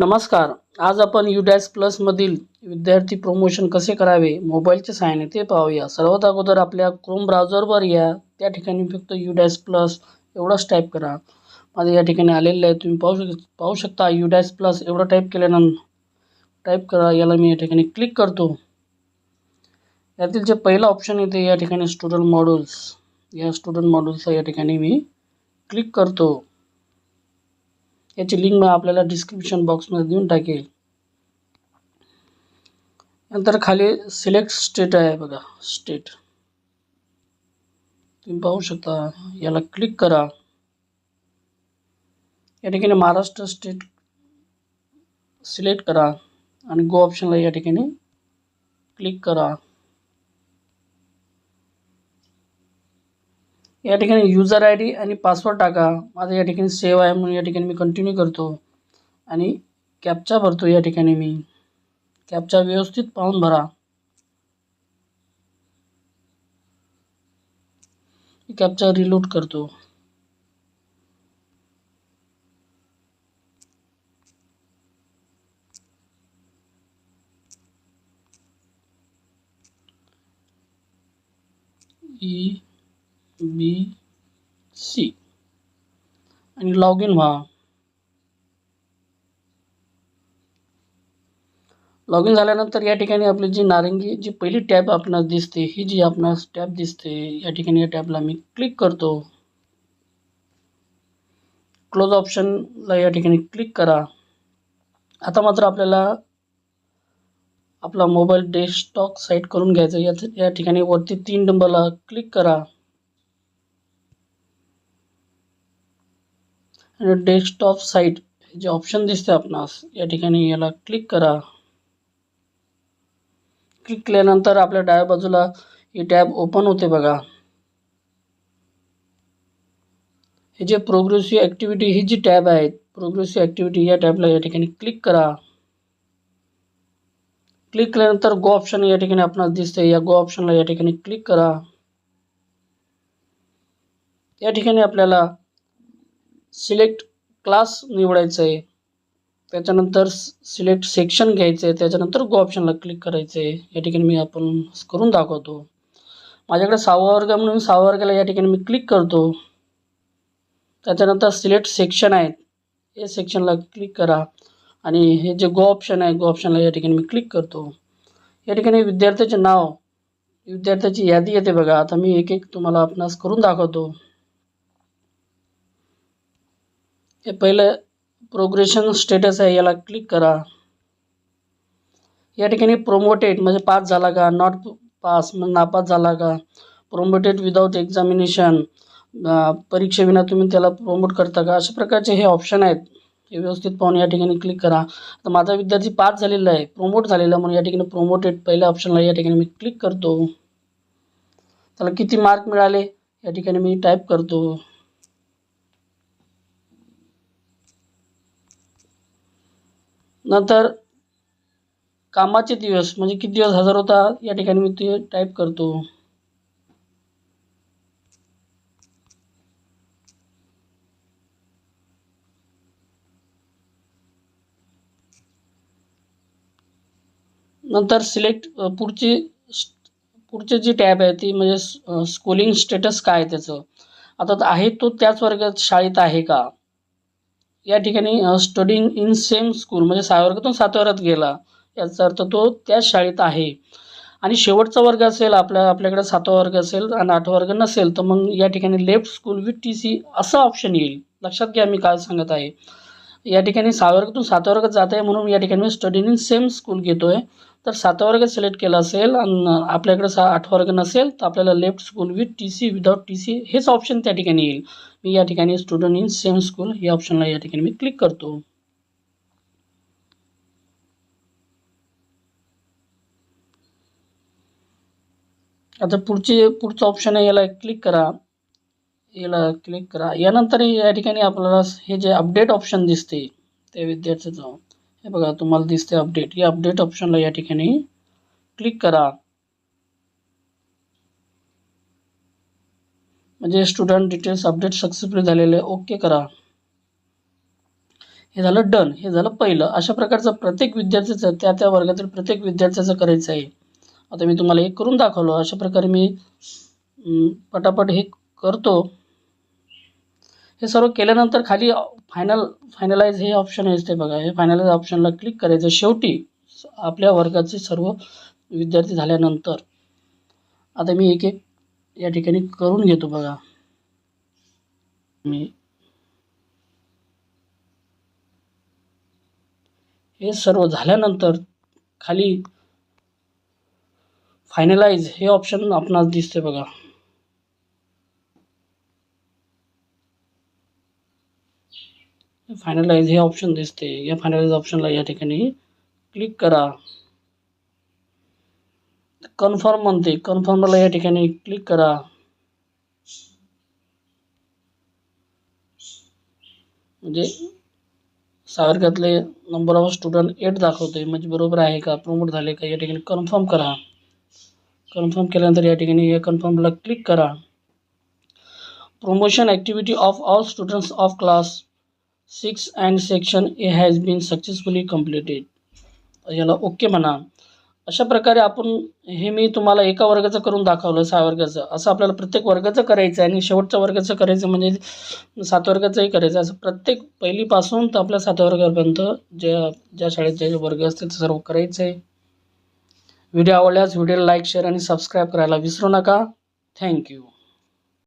नमस्कार. आज आपण युडॅस प्लसमधील विद्यार्थी प्रमोशन कसे करावे मोबाईलच्या सहाय्याने ते पाहूया. सर्वात अगोदर आपल्या क्रोम ब्राउझरवर या. त्या ठिकाणी फक्त युडॅस प्लस एवढंच टाईप करा. माझं या ठिकाणी आलेलं आहे तुम्ही पाहू शक पाहू शकता युडॅस प्लस एवढं टाईप केल्यानंतर टाईप करा. याला मी या ठिकाणी क्लिक करतो. यातील जे पहिलं ऑप्शन येते या ठिकाणी स्टुडंट मॉड्यूल्स या स्टुडंट मॉड्यूल्सला या ठिकाणी मी क्लिक करतो. याची लिंक मी आपल्याला डिस्क्रिप्शन बॉक्समध्ये देऊन टाकेल. नंतर खाली सिलेक्ट स्टेट आहे बघा स्टेट तुम्ही पाहू शकता याला क्लिक करा. या ठिकाणी महाराष्ट्र स्टेट सिलेक्ट करा आणि गो ऑप्शनला या ठिकाणी क्लिक करा. या ठिकाणी युजर आय डी आणि पासवर्ड टाका. माझा या ठिकाणी सेव्ह आहे म्हणून या ठिकाणी मी कंटिन्यू करतो. आणि कॅपचा भरतो या ठिकाणी मी. कॅपचा व्यवस्थित पाहून भरा. कॅपचा रिलोड करतो. E B C. आणि लॉग इन व्हा. लॉग इन झाल्यानंतर या ठिकाणी आपली जी नारंगी जी पहिली टॅब आपणास दिसते ही जी आपणास टॅब दिसते या ठिकाणी या टॅबला मी क्लिक करतो. क्लोज ऑप्शनला या ठिकाणी क्लिक करा. आता मात्र आपल्याला आपला मोबाईल डेस्कटॉप साईट करून घ्यायचं या या ठिकाणी वरती तीन नंबरला क्लिक करा. डेस्कटॉप साईट जे ऑप्शन दिसते आपणास या ठिकाणी याला क्लिक करा. क्लिक केल्यानंतर आपल्या डाव्या बाजूला ही टॅब ओपन होते बघा. हे जे प्रोग्रेसिव्ह ॲक्टिव्हिटी ही जी टॅब आहे प्रोग्रेसिव्ह ॲक्टिव्हिटी या टॅबला या ठिकाणी क्लिक करा. क्लिक केल्यानंतर गो ऑप्शन या ठिकाणी आपणास दिसते या गो ऑप्शनला या ठिकाणी क्लिक करा. या ठिकाणी आपल्याला सिलेक्ट क्लास निवडायचं आहे त्याच्यानंतर सिलेक्ट सेक्शन घ्यायचं आहे त्याच्यानंतर गो ऑप्शनला क्लिक करायचं आहे या ठिकाणी मी आपण करून दाखवतो. माझ्याकडे सहावा वर्ग म्हणून सहावा वर्गाला या ठिकाणी मी क्लिक करतो. त्याच्यानंतर सिलेक्ट सेक्शन आहेत हे सेक्शनला क्लिक करा. आणि हे जे गो ऑप्शन आहे गो ऑप्शनला या ठिकाणी मी क्लिक करतो. या ठिकाणी विद्यार्थ्याचे नाव विद्यार्थ्याची यादी येते बघा. आता मी एक एक तुम्हाला आपणास करून दाखवतो. हे पहिलं प्रोग्रेशन स्टेटस आहे याला क्लिक करा. या ठिकाणी प्रोमोटेड म्हणजे पास झाला का नॉट पास म्हणजे नापास झाला का प्रोमोटेड विदाऊट एक्झामिनेशन परीक्षेविना तुम्ही त्याला प्रोमोट करता का अशा प्रकारचे हे ऑप्शन आहेत. हे व्यवस्थित पाहून या ठिकाणी क्लिक करा. तर माझा विद्यार्थी पास झालेला आहे प्रोमोट झालेला म्हणून या ठिकाणी प्रोमोटेड पहिल्या ऑप्शनला या ठिकाणी मी क्लिक करतो. त्याला किती मार्क मिळाले या ठिकाणी मी टाईप करतो. नंतर कामाचे दिवस म्हणजे किती दिवस हजर होता या ठिकाणी मी ते टाईप करतो. नंतर सिलेक्ट पुढची पुढची जी टॅब आहे ती म्हणजे स्कूलिंग स्टेटस काय त्याचं? आता आहे तो त्याच वर्गात शाळेत आहे का? या ठिकाणी स्टडिंग इन सेम स्कूल म्हणजे सहा वर्गातून सात वर्गात गेला. याचा अर्थ तो त्याच शाळेत आहे. आणि शेवटचा वर्ग असेल आपल्या आपल्याकडे सातवा वर्ग असेल आणि आठवा वर्ग नसेल तर मग या ठिकाणी left school with T C असा ऑप्शन येईल. लक्षात घ्या मी काय सांगत आहे. या ठिकाणी सहा वर्गातून सात वर्गात जात आहे म्हणून या ठिकाणी मी स्टडिंग इन सेम स्कूल घेतो आहे तर सातवा वर्ग सिलेक्ट केला असेल आणि आपल्याकडे सा आठवा वर्ग नसेल तर आपल्याला left school with T C without T C हेच ऑप्शन त्या ठिकाणी येईल. मी या ठिकाणी स्टुडंट इन सेम स्कूल या ऑप्शनला या ठिकाणी मी क्लिक करतो. आता पुढचे पुढचं ऑप्शन आहे याला क्लिक करा. याला क्लिक करा. यानंतर या ठिकाणी आपल्याला हे जे अपडेट ऑप्शन दिसते त्या विद्यार्थ्याचं हे बघा तुम्हाला दिसते अपडेट या अपडेट ऑप्शनला या ठिकाणी क्लिक करा. म्हणजे स्टुडंट डिटेल्स अपडेट सक्सेसफुली झालेले ओके करा. हे झालं डन हे झालं पहिलं. अशा प्रकारचं प्रत्येक विद्यार्थ्याचं त्या त्या वर्गातील प्रत्येक विद्यार्थ्याचं करायचं आहे. आता मी तुम्हाला एक करून दाखवलं. अशा प्रकारे मी पटापट हे करतो. हे सर्व केल्यानंतर खाली फायनल फायनलाइज हे ऑप्शन आहे असते बघा. हे फायनलाइज ऑप्शनला क्लिक करायचं. शेवटी आपल्या वर्गाचे सर्व विद्यार्थी झाल्यानंतर आता मी एक एक या ठिकाणी करून घेतो बघा. मी हे सर्व झाल्यानंतर खाली फायनलाइज हे ऑप्शन आपणास दिसते बघा. फायनलाइज हे ऑप्शन दिसते. या फायनलाइज ऑप्शनला या ठिकाणी क्लिक करा. कन्फर्म म्हणते. कन्फर्मला या ठिकाणी क्लिक करा. म्हणजे सावर्गातले नंबर ऑफ़ स्टुडंट एट दाखवते म्हणजे बरोबर आहे का? प्रमोट झाले का? या ठिकाणी कन्फर्म करा. कन्फर्म या कन्फर्मला क्लिक करा. Promotion activity of all students of class six and section A has been successfully completed. याला ओके म्हणा. अशा प्रकारे आपण हे मी तुम्हाला एका वर्गाचं करून दाखवलं सहा वर्गाचं. असं आपल्याला प्रत्येक वर्गाचं करायचं आहे आणि शेवटच्या वर्गाचं करायचं म्हणजे सात वर्गाचंही करायचं. असं प्रत्येक पहिलीपासून तर आपल्या सात वर्गापर्यंत ज्या ज्या शाळेत जे वर्ग असतील ते सर्व करायचं आहे व्हिडिओ आवडल्यास व्हिडिओला लाईक शेअर आणि सबस्क्राईब करायला विसरू नका. थँक्यू